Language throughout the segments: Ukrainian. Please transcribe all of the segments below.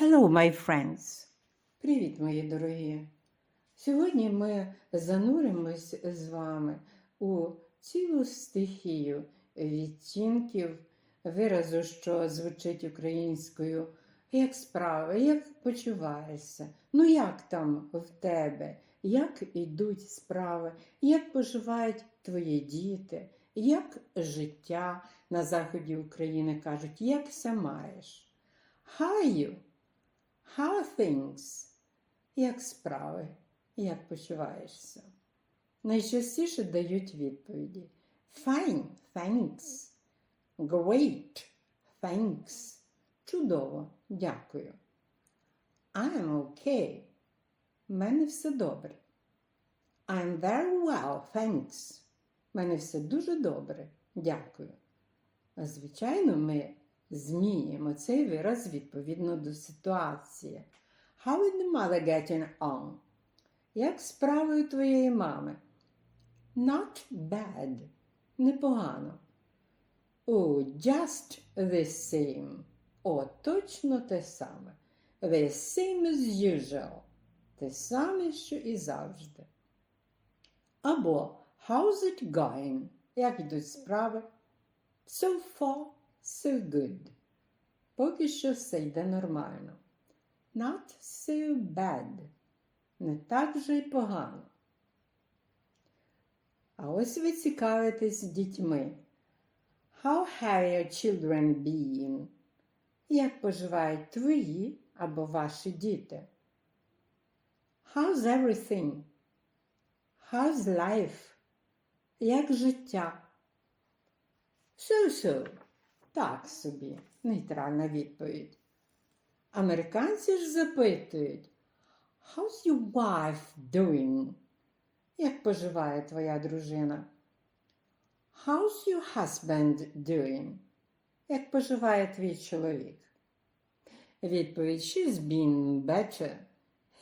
Hello, my friends! Привіт, мої дорогі! Сьогодні ми зануримось з вами у цілу стихію відтінків виразу, що звучить українською. Як справи, як почуваєшся? Ну як там в тебе? Як ідуть справи? Як поживають твої діти? Як життя на заході України кажуть, як ся маєш? You? How are things? Як справи? Як почуваєшся? Найчастіше дають відповіді. Fine, thanks. Great, thanks. Чудово, дякую. I'm okay. У мене все добре. I'm very well, thanks. У мене все дуже добре. Дякую. А звичайно, ми змінюємо цей вираз відповідно до ситуації. How is the mother getting on? Як справи у твоєї мами? Not bad. Непогано. Oh, just the same. О, точно те саме. The same as usual. Те саме, що і завжди. Або How's it going? Як йдуть справи? So far, so good. Поки що все йде нормально. Not so bad. Не так же й погано. А ось ви цікавитесь дітьми. How have your children been? Як поживають твої або ваші діти? How's everything? How's life? Як життя? So-so. Так собі. Нейтральна відповідь. Американці ж запитують How's your wife doing? Як поживає твоя дружина? How's your husband doing? Як поживає твій чоловік? Відповідь She's been better.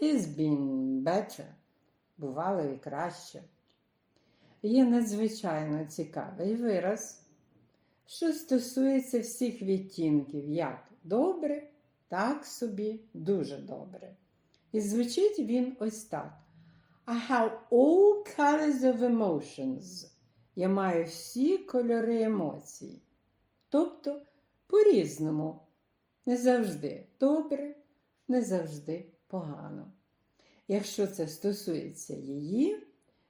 He's been better. Бувало і краще. Є надзвичайно цікавий вираз, що стосується всіх відтінків, як добре, так собі, дуже добре. І звучить він ось так. I have all colors of emotions. Я маю всі кольори емоцій. Тобто по-різному. Не завжди добре, не завжди погано. Якщо це стосується її,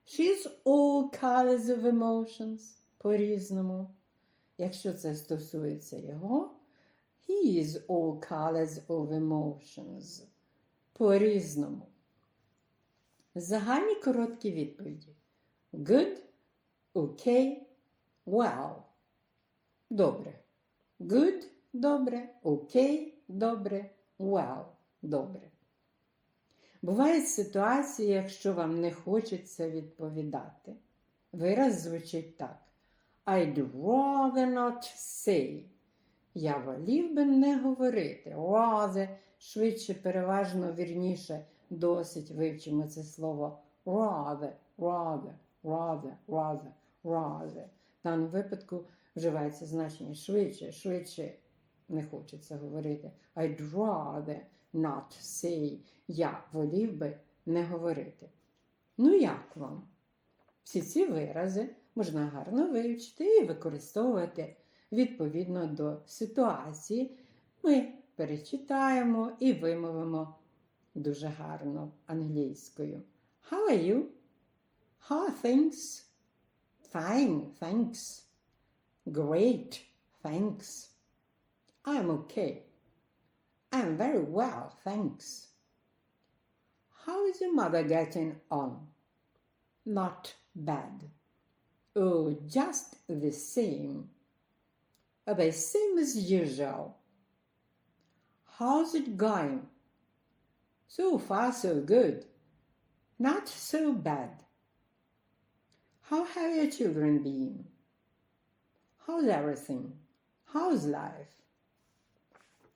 she's all colors of emotions по-різному. Якщо це стосується його, he is all colors of emotions по-різному. Загальні короткі відповіді. Good, okay, well. Добре. Good добре, okay добре, well добре. Бувають ситуації, якщо вам не хочеться відповідати. Вираз звучить так. I'd rather not say. Я волів би не говорити. Rather, швидше, переважно, вірніше, досить вивчимо це слово rather, rather, rather, rather, rather. В даному випадку вживається значення швидше, швидше не хочеться говорити. I'd rather not say. Я волів би не говорити. Ну, як вам? Всі ці вирази можна гарно вивчити і використовувати відповідно до ситуації. Ми перечитаємо і вимовимо дуже гарно англійською. How are you? How are things? Fine, thanks. Great, thanks. I'm okay. I'm very well, thanks. How is your mother getting on? Not bad. Oh, just the same. The same as usual. How's it going? So far, so good. Not so bad. How have your children been? How's everything? How's life?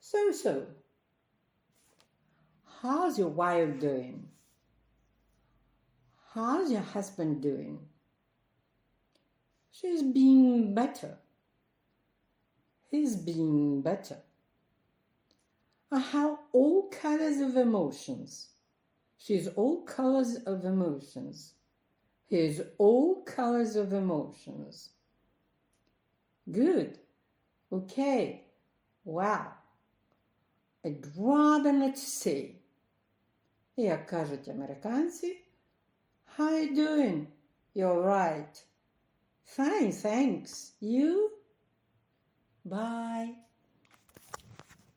So so. How's your wife doing? How's your husband doing? She's been better. He's been better. I have all colors of emotions. She's all colors of emotions. He's all colors of emotions. Good. Okay. Wow. I'd rather not say. Як кажуть американці, How you doing? You're right. Fine, thanks. You? Bye.